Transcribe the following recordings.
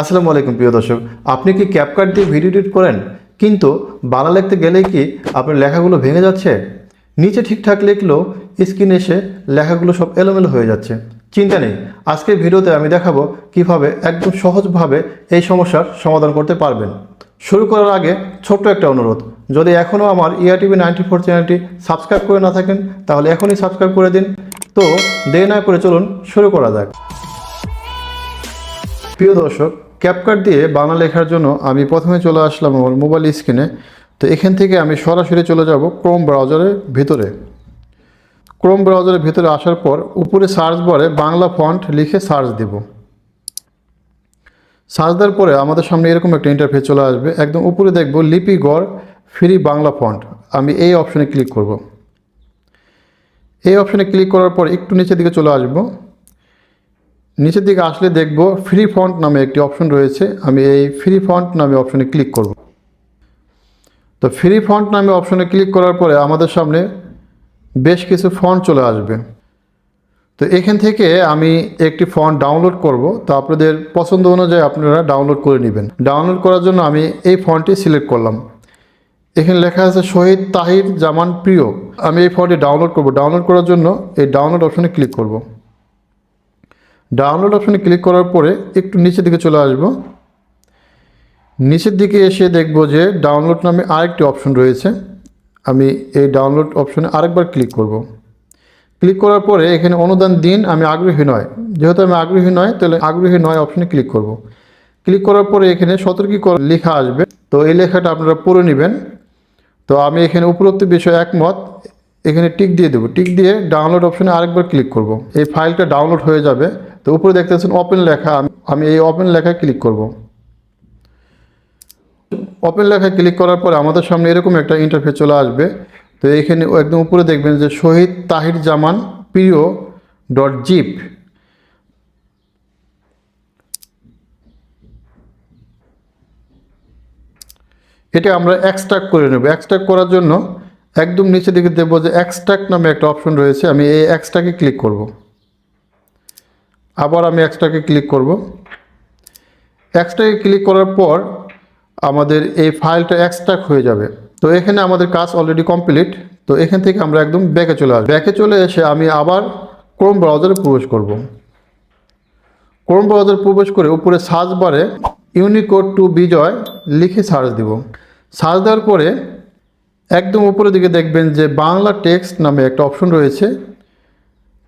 আসসালামু আলাইকুম, প্রিয় দর্শক। আপনি কি ক্যাপকাট দিয়ে ভিডিও এডিট করেন? কিন্তু বাংলা লিখতে গেলেই কি আপনার লেখাগুলো ভেঙে যাচ্ছে? নিচে ঠিকঠাক লিখলেও স্ক্রিনে এসে লেখাগুলো সব এলোমেলো হয়ে যাচ্ছে। চিন্তা নেই, আজকের ভিডিওতে আমি দেখাবো কীভাবে একদম সহজভাবে এই সমস্যার সমাধান করতে পারবেন। শুরু করার আগে ছোট্ট একটা অনুরোধ, যদি এখনও আমার E ইআরটিভি নাইনটি ফোর চ্যানেলটি সাবস্ক্রাইব করে না থাকেন, তাহলে এখনই সাবস্ক্রাইব করে দিন। তো দেরি না করে চলুন শুরু করা যাক। প্রিয় দর্শক ক্যাপকাট দিয়ে বাংলা লেখার জন্য আমি প্রথমে চলে আসলাম আমার মোবাইল স্ক্রিনে তো এখান থেকে আমি সরাসরি চলে যাব ক্রোম ব্রাউজারের ভিতরে। ক্রোম ব্রাউজারের ভিতরে আসার পর উপরে সার্চ বারে বাংলা ফন্ট লিখে সার্চ দেব। সার্চ দেওয়ার পরে আমাদের সামনে এরকম একটা ইন্টারফেস চলে আসবে। একদম উপরে দেখব লিপি গড় ফ্রি বাংলা ফন্ট আমি এই অপশনে ক্লিক করব। এই অপশনে ক্লিক করার পর একটু নিচের দিকে চলে আসব। নিচের দিকে আসলে দেখব ফ্রি ফন্ট নামে একটি অপশন রয়েছে। আমি এই ফ্রি ফন্ট নামে অপশনে ক্লিক করব। তো ফ্রি ফন্ট নামে অপশনে ক্লিক করার পরে আমাদের সামনে বেশ কিছু ফন্ট চলে আসবে। তো এখান থেকে আমি একটি ফন্ট ডাউনলোড করব। তো আপনাদের পছন্দ অনুযায়ী আপনারা ডাউনলোড করে নেবেন। ডাউনলোড করার জন্য আমি এই ফন্টটি সিলেক্ট করলাম। এখানে লেখা আছে শহীদ তাহির জামান প্রিয়। আমি এই ফন্টটি ডাউনলোড করব। ডাউনলোড করার জন্য এই ডাউনলোড অপশনে ক্লিক করব। ডাউনলোড অপশনে ক্লিক করার পরে একটু নিচের দিকে চলে আসব। নিচের দিকে এসে দেখব যে ডাউনলোড নামে আরেকটি অপশন রয়েছে। আমি এই ডাউনলোড অপশনে আরেকবার ক্লিক করব। ক্লিক করার পরে এখানে অনুদান দিন আমি আগ্রহী নয়। যেহেতু আমি আগ্রহী নয়, তাহলে আগ্রহী নয় অপশনে ক্লিক করব। ক্লিক করার পরে এখানে সতর্কীকরণ লেখা আসবে। তো এই লেখাটা আপনারা পড়ে নেবেন। তো আমি এখানে উপরোক্ত বিষয় একমত। এখানে টিক দিয়ে দেবো। টিক দিয়ে ডাউনলোড অপশনে আরেকবার ক্লিক করব। এই ফাইলটা ডাউনলোড হয়ে যাবে। তো উপরে দেখতেছেন ওপেন লেখা, আমি- এই ওপেন লেখায় ক্লিক করব। ওপেন লেখায় ক্লিক করার পরে আমাদের সামনে এরকম একটা ইন্টারফেস চলে আসবে। তো এখানে একদম উপরে দেখবেন যে শহীদ তাহির জামান প্রিয় ডট জিপ এটা আমরা এক্সট্রাক্ট করে নেব। এক্সট্রাক্ট করার জন্য একদম নিচে দিকে দেখব যে এক্সট্রাক্ট নামে একটা অপশন রয়েছে। আমি এই এক্সট্রাকে ক্লিক করব। আবার আমি এক্সট্রাকে ক্লিক করব। এক্সট্রাকে ক্লিক করার পর আমাদের এই ফাইলটা এক্সট্রাক্ট হয়ে যাবে। তো এখানে আমাদের কাজ অলরেডি কমপ্লিট তো এখান থেকে আমরা একদম ব্যাকে চলে আসব। ব্যাকে চলে এসে আমি আবার ক্রোম ব্রাউজারে প্রবেশ করব। ক্রোম ব্রাউজার প্রবেশ করে উপরে সার্চ বারে ইউনিকোড টু বিজয় লিখে সার্চ দিব। সার্চ দেওয়ার পরে একদম উপরের দিকে দেখবেন যে বাংলা টেক্সট নামে একটা অপশন রয়েছে।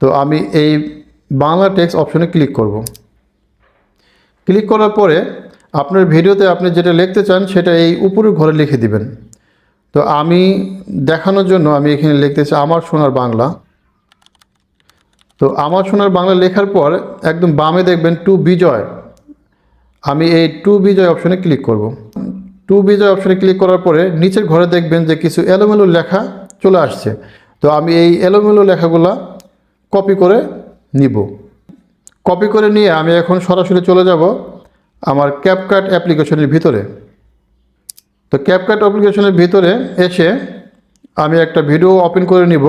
তো আমি এই বাংলা টেক্সট অপশনে ক্লিক করব। ক্লিক করার পরে আপনার ভিডিওতে আপনি যেটা লিখতে চান সেটা এই উপরের ঘরে লিখে দিবেন। তো আমি দেখানোর জন্য আমি এখানে লিখতেছি আমার সোনার বাংলা। তো আমার সোনার বাংলা লেখার পর একদম বামে দেখবেন টু বিজয়। আমি এই টু বিজয় অপশনে ক্লিক করব। টু বিজয় অপশনে ক্লিক করার পরে নিচের ঘরে দেখবেন যে কিছু এলোমেলো লেখা চলে আসছে। তো আমি এই এলোমেলো লেখাগুলা কপি করে নিব। কপি করে নিয়ে আমি এখন সরাসরি চলে যাব আমার ক্যাপকাট অ্যাপ্লিকেশনের ভিতরে। তো ক্যাপকাট অ্যাপ্লিকেশনের ভিতরে এসে আমি একটা ভিডিও ওপেন করে নিব।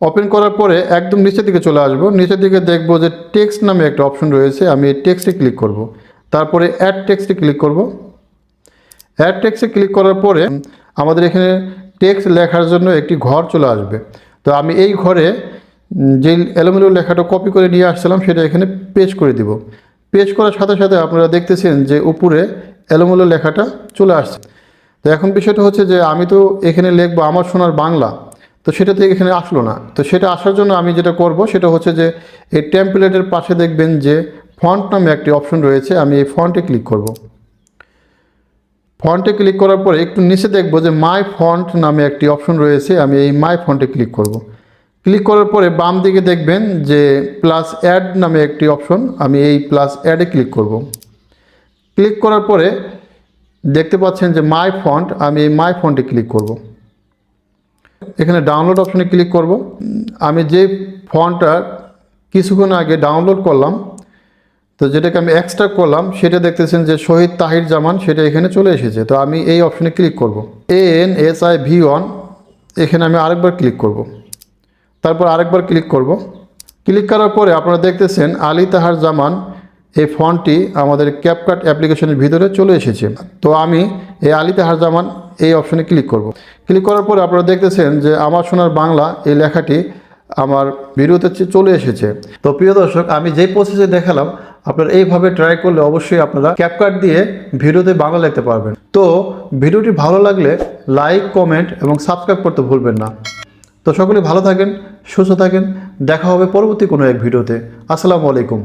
ওপেন করার পরে একদম নিচের দিকে চলে আসব। নিচের দিকে দেখব যে টেক্সট নামে একটা অপশন রয়েছে। আমি এই টেক্সটে ক্লিক করব। তারপরে অ্যাড টেক্সটে ক্লিক করব। অ্যাড টেক্সটে ক্লিক করার পরে আমাদের এখানে টেক্সট লেখার জন্য একটি ঘর চলে আসবে। তো আমি এই ঘরে যে এলোমেলো লেখাটা কপি করে নিয়ে আসছিলাম, সেটা এখানে পেজ করে দিব। পেজ করার সাথে সাথে আপনারা দেখতেছেন যে উপরে এলোমেলো লেখাটা চলে আসছে। তো এখন বিষয়টা হচ্ছে যে আমি তো এখানে লিখব আমার সোনার বাংলা, তো সেটা থেকে এখানে আসলো না। তো সেটা আসার জন্য আমি যেটা করব, সেটা হচ্ছে যে এই টেম্পলেটের পাশে দেখবেন যে ফন্ট নামে একটি অপশন রয়েছে, আমি এই ফন্টে ক্লিক করব। ফন্টে ক্লিক করার পরে একটু নিচে দেখব যে মাই ফন্ট নামে একটি অপশন রয়েছে, আমি এই মাই ফন্টে ক্লিক করব। ক্লিক করার পরে বাম দিকে দেখবেন যে প্লাস অ্যাড নামে একটি অপশন আমি এই প্লাস অ্যাডে ক্লিক করব। ক্লিক করার পরে দেখতে পাচ্ছেন যে মাই ফন্ট আমি এই মাই ফন্টে ক্লিক করব। এখানে ডাউনলোড অপশনে ক্লিক করব। আমি যে ফন্টটা কিছুক্ষণ আগে ডাউনলোড করলাম, তো যেটাকে আমি এক্সট্রা করলাম, সেটা দেখতেছেন যে শহীদ তাহির জামান, সেটা এখানে চলে এসেছে। তো আমি এই অপশনে ক্লিক করব। A N S I V one এখানে আমি আরেকবার ক্লিক করব। তারপর আরেকবার ক্লিক করব। ক্লিক করার পরে আপনারা দেখতেছেন আলী তাহার জামান এই ফন্টটি আমাদের ক্যাপকাট অ্যাপ্লিকেশনের ভিতরে চলে এসেছে। তো আমি এই আলী তাহার জামান এই অপশনে ক্লিক করব। ক্লিক করার পরে আপনারা দেখতেছেন যে আমার সোনার বাংলা এই লেখাটি আমার ভিডিওতে চলে এসেছে। তো প্রিয় দর্শক, আমি যেই প্রসেসে দেখালাম, আপনারা এইভাবে ট্রাই করলে অবশ্যই আপনারা ক্যাপকাট দিয়ে ভিডিওতে বাংলা লিখতে পারবেন। তো ভিডিওটি ভালো লাগলে লাইক কমেন্ট এবং সাবস্ক্রাইব করতে ভুলবেন না। তো সকলে ভালো থাকেন সুস্থ থাকেন দেখা হবে পরবর্তী কোনো এক ভিডিওতে। আসসালামু আলাইকুম।